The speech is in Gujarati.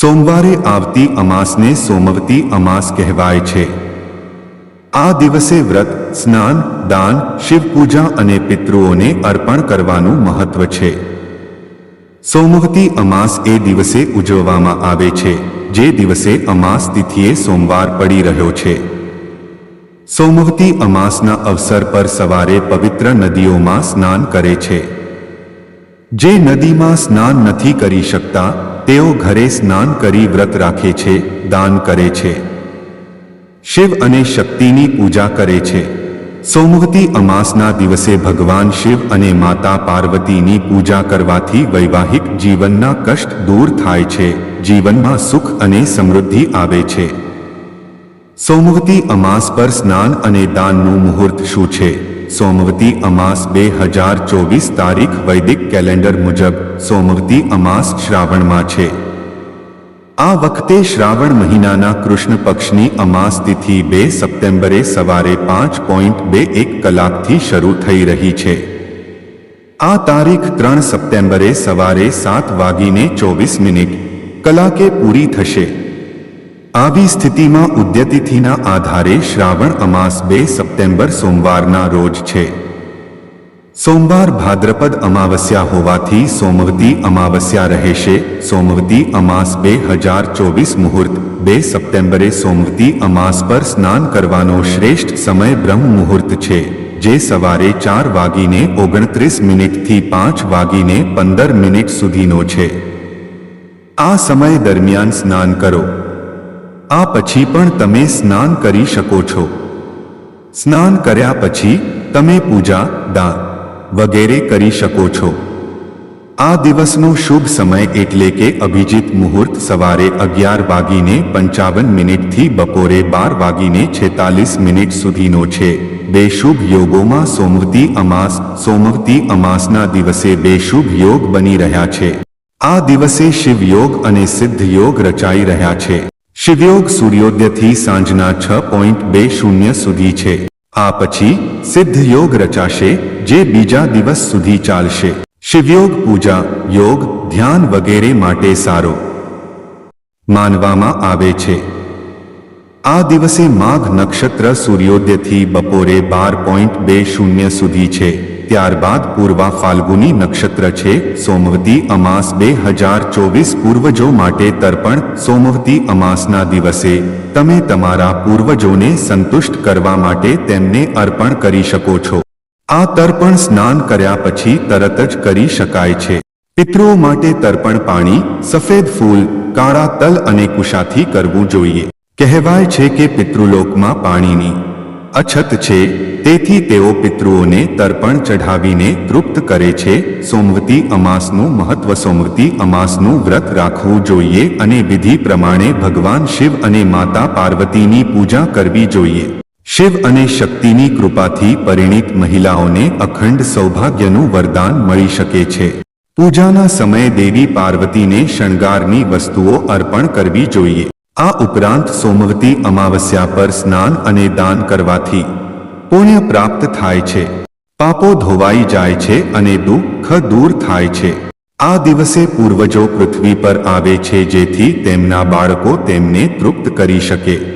સોમવારે આવતી અમાસને સોમવતી અમાસ કહેવાય છે. આ દિવસે વ્રત, સ્નાન, દાન, શિવપૂજા અને પિતૃઓને અર્પણ કરવાનું મહત્વ છે. સોમવતી અમાસ એ દિવસે ઉજવવામાં આવે છે, જે દિવસે અમાસ તિથિએ સોમવાર પડી રહ્યો છે. સોમવતી અમાસના અવસર પર સવારે પવિત્ર નદીઓમાં સ્નાન કરે છે. જે નદીમાં સ્નાન નથી કરી શકતા તેઓ ઘરે સ્નાન કરી વ્રત રાખે છે, દાન કરે છે. શિવ અને શક્તિની પૂજા કરે છે. સોમવતી અમાસના દિવસે ભગવાન શિવ અને માતા પાર્વતીની પૂજા કરવાથી વૈવાહિક જીવનના કષ્ટ દૂર થાય છે, જીવનમાં સુખ અને સમૃદ્ધિ આવે છે. સોમવતી અમાસ પર સ્નાન અને દાનનું મુહૂર્ત શું છે? સોમવતી અમાસ બે હજાર ચોવીસ તારીખ વૈદિક કેલેન્ડર મુજબ સોમવતી અમાસ શ્રાવણમાં છે. આ વખતે શ્રાવણ મહિનાના કૃષ્ણ પક્ષની અમાસ તિથિ બે સપ્ટેમ્બરે સવારે પાંચ પોઈન્ટ બે એક કલાકથી શરૂ થઈ રહી છે. આ તારીખ ત્રણ સપ્ટેમ્બરે સવારે સાત વાગીને ચોવીસ મિનિટ કલાકે પૂરી થશે. આવી સ્થિતિમાં ઉદ્યતિથિના આધારે શ્રાવણ અમાસ બે સપ્ટેમ્બર સોમવારના રોજ છે. સોમવાર ભાદ્રપદ અમાવસ્યા હોવાથી સોમવતી અમાવસ્યા રહેશે. સોમવતી અમાસ બે હજાર ચોવીસ મુહૂર્ત, બે સપ્ટેમ્બરે સોમવતી અમાસ પર સ્નાન કરવાનો શ્રેષ્ઠ સમય બ્રહ્મ મુહૂર્ત છે, જે સવારે ચાર વાગીને ઓગણત્રીસ મિનિટથી પાંચ વાગીને પંદર મિનિટ સુધીનો છે. આ સમય દરમિયાન સ્નાન કરો. આ પછી પણ તમે સ્નાન કરી શકો છો. સ્નાન કર્યા પછી તમે પૂજા, દાન વગેરે કરી શકો છો. આ દિવસનો શુભ સમય એટલે કે અભિજીત મુહૂર્ત સવારે અગિયાર વાગીને પંચાવન મિનિટથી બપોરે બાર વાગીને છેતાલીસ મિનિટ સુધીનો છે. બે શુભ યોગોમાં સોમવતી અમાસ, સોમવતી અમાસના દિવસે બે શુભ યોગ બની રહ્યા છે. આ દિવસે શિવયોગ અને સિદ્ધ યોગ રચાઈ રહ્યા છે. શિવયોગ સૂર્યોદયથી સાંજના છ પોઈન્ટ બે શૂન્ય સુધી છે. આ પછી સિદ્ધ યોગ રચાશે, જે બીજા દિવસ સુધી ચાલશે. શિવયોગ પૂજા, યોગ, ધ્યાન વગેરે માટે સારો. માનવામાં આવે છે. આ દિવસે માઘ નક્ષત્ર સૂર્યોદયથી બપોરે બાર પોઈન્ટ બે શૂન્ય સુધી છે. ત્યારબાદ પૂર્વા ફાલ્ગુની નક્ષત્ર છે, સોમવતી અમાસ બે હજાર ચોવીસ પૂર્વજો માટે તર્પણ, સોમવતી અમાસના દિવસે. તમે તમારા પૂર્વજોને સંતુષ્ટ કરવા માટે તેમને અર્પણ કરી શકો છો. આ તર્પણ સ્નાન કર્યા પછી તરત જ કરી શકાય છે. પિતૃઓ માટે તર્પણ પાણી, સફેદ ફૂલ, કાળા તલ અને કુશાથી કરવું જોઈએ. કહેવાય છે કે પિતૃલોકમાં પાણીની અછત છે. તેથી તેઓ પિતૃઓને તર્પણ ચઢાવીને તૃપ્ત કરે છે. સોમવતી અમાસનું મહત્વ સોમવતી અમાસનું વ્રત રાખવું જોઈએ અને વિધિ પ્રમાણે ભગવાન શિવ અને માતા પાર્વતીની પૂજા કરવી જોઈએ. શિવ અને શક્તિની કૃપાથી પરિણીત મહિલાઓને અખંડ સૌભાગ્યનું વરદાન મળી શકે છે. પૂજાના સમયે દેવી પાર્વતીને શણગારની વસ્તુઓ અર્પણ કરવી જોઈએ. આ ઉપરાંત સોમવતી અમાવસ્યા પર સ્નાન અને દાન કરવાથી પુણ્ય પ્રાપ્ત થાય છે. પાપો ધોવાઈ જાય છે અને દુઃખ દૂર થાય છે. આ દિવસે પૂર્વજો પૃથ્વી પર આવે છે જેથી તેમના બાળકો તેમને તૃપ્ત કરી શકે.